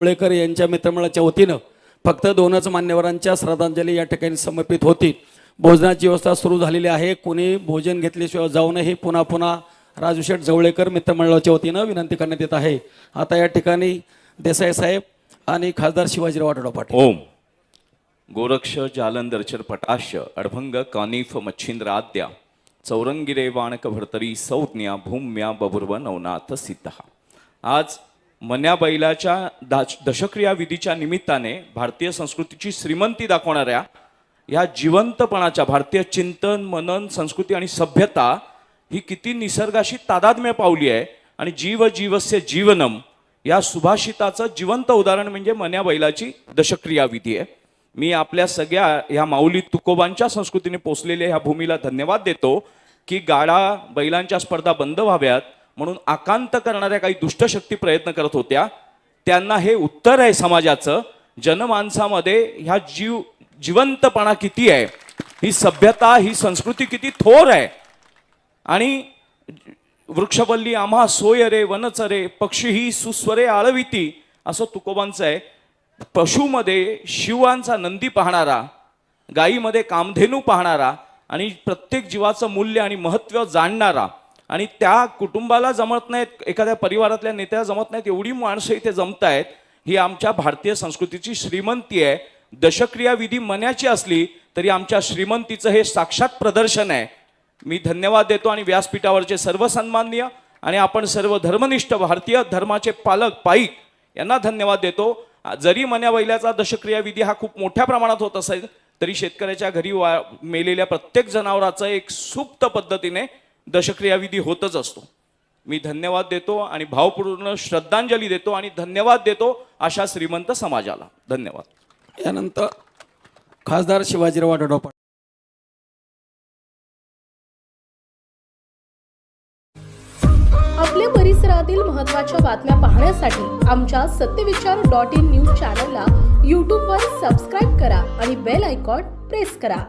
पुळेकर यांच्या मित्रमंडळाच्या वतीनं फक्त दोनच मान्यवरांच्या श्रद्धांजली या ठिकाणी समर्पित होती. भोजनाची व्यवस्था सुरू झालेली आहे. कोणी भोजन घेतल्याशिवाय जाऊ नये पुन्हा पुन्हा राजूशेठ जवळेकर मित्रमंडळाच्या वतीनं विनंती करण्यात येत आहे. आता या ठिकाणी देसाई साहेब आणि खासदार शिवाजीराव आढळराव पाटील. ओम. गोरक्ष जालंदरचर पटाश्य अडभंग कानिफ मच्छिंद्र आद्या चौरंगिरे वाणक भरतरी संज्ञा भूम्या बबुर्व नवनाथ सिद्ध. आज मन्या बैलाच्या दाच दशक्रिया विधीच्या निमित्ताने भारतीय संस्कृतीची श्रीमंती दाखवणाऱ्या या जिवंतपणाच्या भारतीय चिंतन मनन संस्कृती आणि सभ्यता ही किती निसर्गाशी तादात्म्य पावली आहे आणि जीव जीवस्य जीवनम या सुभाषिताचं जिवंत उदाहरण म्हणजे मन्या बैलाची दशक्रिया विधी आहे. मी आपल्या सगळ्या ह्या माऊली तुकोबांच्या संस्कृतीने पोचलेल्या ह्या भूमीला धन्यवाद देतो की गाडा बैलांच्या स्पर्धा बंद व्हाव्यात. म्हणून आकांत करणाऱ्या काही दुष्टशक्ती प्रयत्न करत होत्या. त्यांना हे उत्तर आहे समाजाचं जनमानसामध्ये ह्या जीव जिवंतपणा किती आहे? ही सभ्यता ही संस्कृती किती थोर आहे? आणि वृक्षवल्ली आम्हा सोय रे वनचरे पक्षी ही सुस्वरे आळविती असं तुकोबांचं आहे. पशुमध्ये शिवांचा नंदी पाहणारा गायीमध्ये कामधेनू पाहणारा आणि प्रत्येक जीवाचं मूल्य आणि महत्त्व जाणणारा आणि त्या कुटुंबाला जमत नाहीत एखाद्या परिवारातल्या नेत्याला जमत नाहीत एवढी माणसं इथे जमत आहेत ही आमच्या भारतीय संस्कृतीची श्रीमंती आहे. दशक्रिया विधी मन्याची असली तरी आमच्या श्रीमंतीचं हे साक्षात प्रदर्शन आहे. मी धन्यवाद देतो आणि व्यासपीठावरचे सर्व सन्माननीय आणि आपण सर्व धर्मनिष्ठ भारतीय धर्माचे पालक पाईक यांना धन्यवाद देतो. जरी मन्या बैलाचा दशक्रियाविधी हा खूप मोठ्या प्रमाणात होत असेल तरी शेतकऱ्याच्या घरी वा मेलेल्या प्रत्येक जनावराचं एक सुप्त पद्धतीने दशक्रिया विधी होतच असतो. मी धन्यवाद देतो आणि भावपूर्ण श्रद्धांजली देतो आणि धन्यवाद देतो अशा श्रीमंत समाजाला. धन्यवाद. यानंतर खासदार शिवाजीराव आढळराव पाटील. आपल्या परिसरातील महत्त्वाच्या बातम्या पाहण्यासाठी आमच्या सत्यविचार डॉट इन न्यूज चॅनलला यूट्यूबवर सबस्क्राईब करा आणि बेल आयकॉन प्रेस करा.